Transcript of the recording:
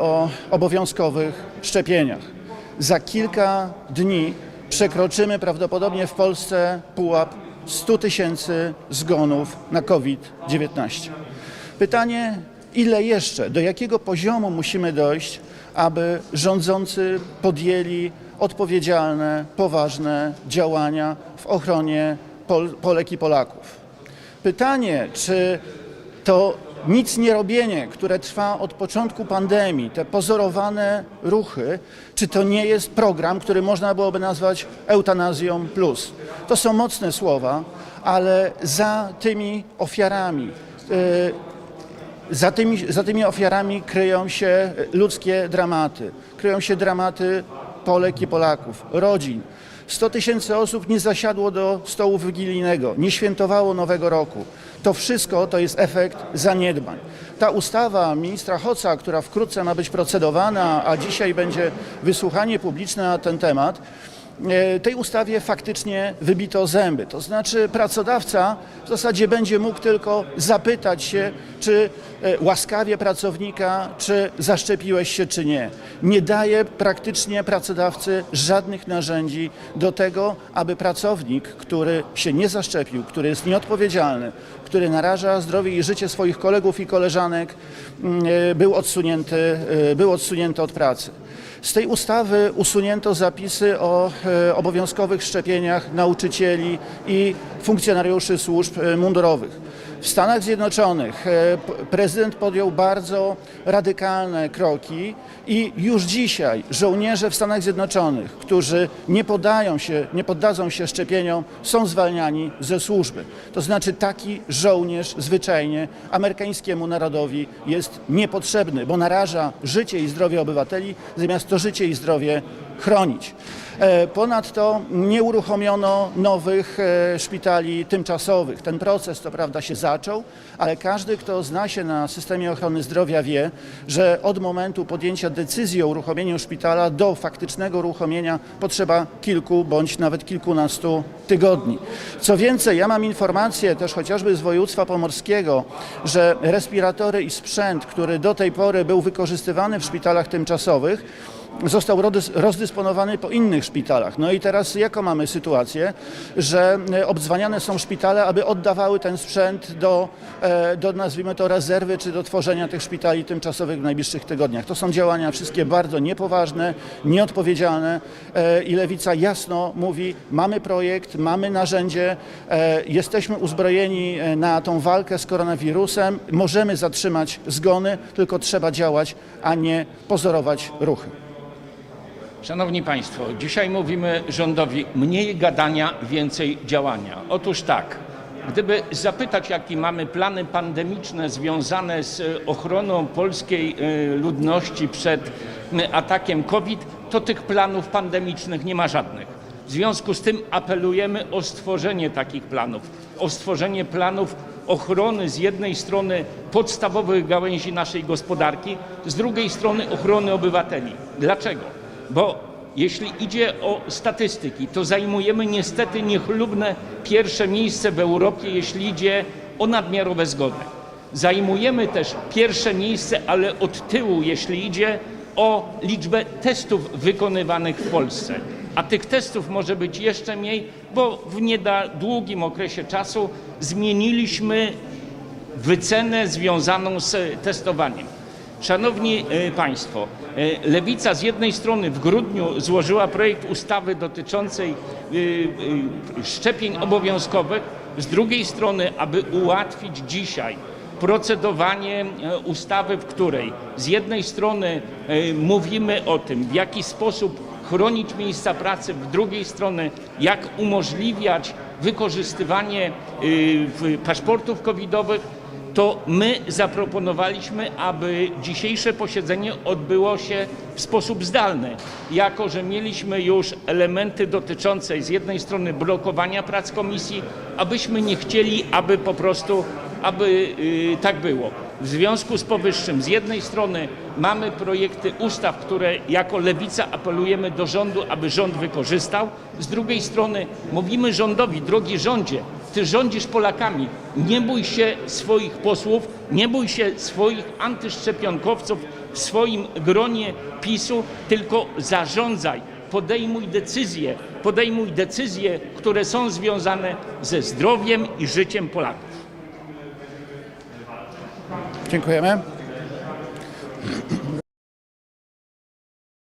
o obowiązkowych szczepieniach. Za kilka dni przekroczymy prawdopodobnie w Polsce pułap 100 tysięcy zgonów na COVID-19. Pytanie, ile jeszcze, do jakiego poziomu musimy dojść, aby rządzący podjęli odpowiedzialne, poważne działania w ochronie Pol- Polek i Polaków. Pytanie, czy to nic nie robienie, które trwa od początku pandemii, te pozorowane ruchy, czy to nie jest program, który można byłoby nazwać eutanazją plus? To są mocne słowa, ale za tymi ofiarami, y, za tymi, za tymi ofiarami kryją się ludzkie dramaty, kryją się dramaty Polek i Polaków, rodzin. 100 tysięcy osób nie zasiadło do stołu wigilijnego, nie świętowało Nowego Roku. To wszystko to jest efekt zaniedbań. Ta ustawa ministra Hoca, która wkrótce ma być procedowana, a dzisiaj będzie wysłuchanie publiczne na ten temat, e, tej ustawie faktycznie wybito zęby. To znaczy pracodawca w zasadzie będzie mógł tylko zapytać się, czy łaskawie pracownika, czy zaszczepiłeś się, czy nie. Nie daje praktycznie pracodawcy żadnych narzędzi do tego, aby pracownik, który się nie zaszczepił, który jest nieodpowiedzialny, który naraża zdrowie i życie swoich kolegów i koleżanek, mm, e, był odsunięty, e, był odsunięty od pracy. Z tej ustawy usunięto zapisy o e, obowiązkowych szczepieniach nauczycieli i funkcjonariuszy służb e, mundurowych. W Stanach Zjednoczonych e, prezydent podjął bardzo radykalne kroki i już dzisiaj żołnierze w Stanach Zjednoczonych, którzy nie podają się, nie poddadzą się szczepieniom, są zwalniani ze służby. To znaczy taki żołnierz zwyczajnie amerykańskiemu narodowi jest niepotrzebny, bo naraża życie i zdrowie obywateli, zamiast to życie i zdrowie chronić. E, Ponadto nie uruchomiono nowych e, szpitali tymczasowych. Ten proces, to prawda, się zaczął, ale każdy, kto zna się na systemie ochrony zdrowia, wie, że od momentu podjęcia decyzji o uruchomieniu szpitala do faktycznego uruchomienia potrzeba kilku bądź nawet kilkunastu tygodni. Co więcej, ja mam informację też chociażby z województwa pomorskiego, że respiratory i sprzęt, który do tej pory był wykorzystywany w szpitalach tymczasowych, został rozdysponowany po innych szpitalach. No i teraz jaką mamy sytuację, że e, obdzwaniane są szpitale, aby oddawały ten sprzęt do, e, do nazwijmy to rezerwy, czy do tworzenia tych szpitali tymczasowych w najbliższych tygodniach. To są działania wszystkie bardzo niepoważne, nieodpowiedzialne e, i Lewica jasno mówi, mamy projekt, mamy narzędzie, jesteśmy uzbrojeni na tą walkę z koronawirusem, możemy zatrzymać zgony, tylko trzeba działać, a nie pozorować ruchy. Szanowni Państwo, dzisiaj mówimy rządowi mniej gadania, więcej działania. Otóż tak, gdyby zapytać, jakie mamy plany pandemiczne związane z ochroną polskiej e, ludności przed m, atakiem COVID, to tych planów pandemicznych nie ma żadnych. W związku z tym apelujemy o stworzenie takich planów, o stworzenie planów ochrony z jednej strony podstawowych gałęzi naszej gospodarki, z drugiej strony ochrony obywateli. Dlaczego? Bo jeśli idzie o statystyki, to zajmujemy niestety niechlubne pierwsze miejsce w Europie, jeśli idzie o nadmiarowe zgony. Zajmujemy też pierwsze miejsce, ale od tyłu, jeśli idzie o liczbę testów wykonywanych w Polsce. A tych testów może być jeszcze mniej, bo w niedługim okresie czasu zmieniliśmy wycenę związaną z testowaniem. Szanowni e, Państwo, e, Lewica z jednej strony w grudniu złożyła projekt ustawy dotyczącej e, szczepień obowiązkowych, z drugiej strony, aby ułatwić dzisiaj procedowanie ustawy, w której z jednej strony mówimy o tym, w jaki sposób chronić miejsca pracy, z drugiej strony jak umożliwiać wykorzystywanie w- paszportów covidowych, to my zaproponowaliśmy, aby dzisiejsze posiedzenie odbyło się w sposób zdalny, jako że mieliśmy już elementy dotyczące z jednej strony blokowania prac komisji, abyśmy nie chcieli, aby po prostu, aby y, tak było. W związku z powyższym, z jednej strony mamy projekty ustaw, które jako lewica apelujemy do rządu, aby rząd wykorzystał, z drugiej strony mówimy rządowi, drogi rządzie, Ty rządzisz Polakami. Nie bój się swoich posłów, nie bój się swoich antyszczepionkowców w swoim gronie PiSu, tylko zarządzaj. Podejmuj decyzje, podejmuj decyzje, które są związane ze zdrowiem i życiem Polaków. Dziękujemy.